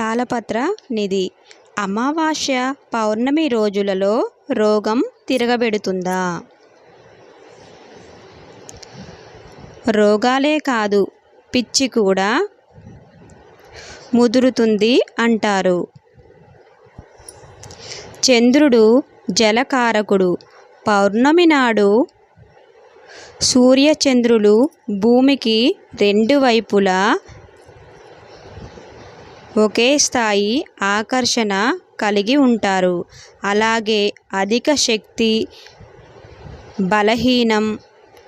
తాళపత్ర నిధి. అమావాస్య పౌర్ణమి రోజులలో రోగం తిరగబెడుతుందా? రోగాలే కాదు పిచ్చి కూడా ముదురుతుంది అంటారు. చంద్రుడు జలకారకుడు. పౌర్ణమి నాడు సూర్యచంద్రులు భూమికి రెండు వైపులా ఒకే స్థాయి ఆకర్షణ కలిగి ఉంటారు. అలాగే అధిక శక్తి బలహీనం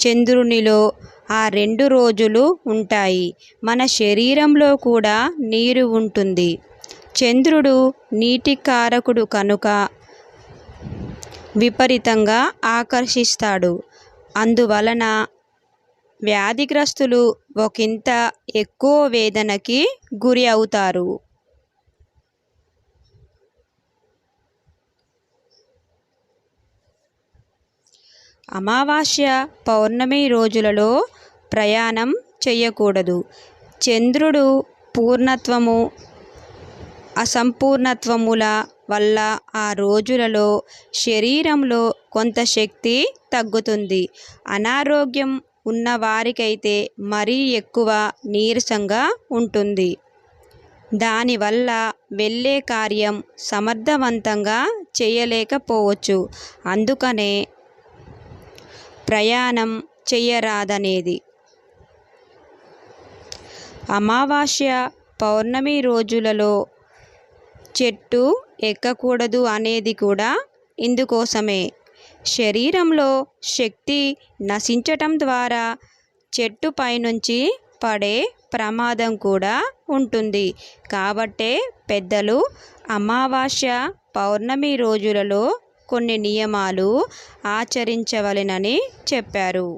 చంద్రునిలో ఆ రెండు రోజులు ఉంటాయి. మన శరీరంలో కూడా నీరు ఉంటుంది. చంద్రుడు నీటి కారకుడు కనుక విపరీతంగా ఆకర్షిస్తాడు. అందువలన వ్యాధిగ్రస్తులు ఒకంత ఎక్కువ వేదనకి గురి అవుతారు. అమావాస్య పౌర్ణమి రోజులలో ప్రయాణం చేయకూడదు. చంద్రుడు పూర్ణత్వము అసంపూర్ణత్వముల వల్ల ఆ రోజులలో శరీరంలో కొంత శక్తి తగ్గుతుంది. అనారోగ్యం ఉన్నవారికైతే మరీ ఎక్కువ నీరసంగా ఉంటుంది. దానివల్ల వెళ్ళే కార్యం సమర్థవంతంగా చేయలేకపోవచ్చు. అందుకనే ప్రయాణం చేయరాదనేది అమావాస్య పౌర్ణమి రోజులలో చెట్టు ఎక్కకూడదు అనేది కూడా ఇందుకోసమే. శరీరంలో శక్తి నశించటం ద్వారా చెట్టు పైనుంచి పడే ప్రమాదం కూడా ఉంటుంది. కాబట్టే పెద్దలు అమావాస్య పౌర్ణమి రోజులలో కొన్ని నియమాలు ఆచరించవలెనని చెప్పారు.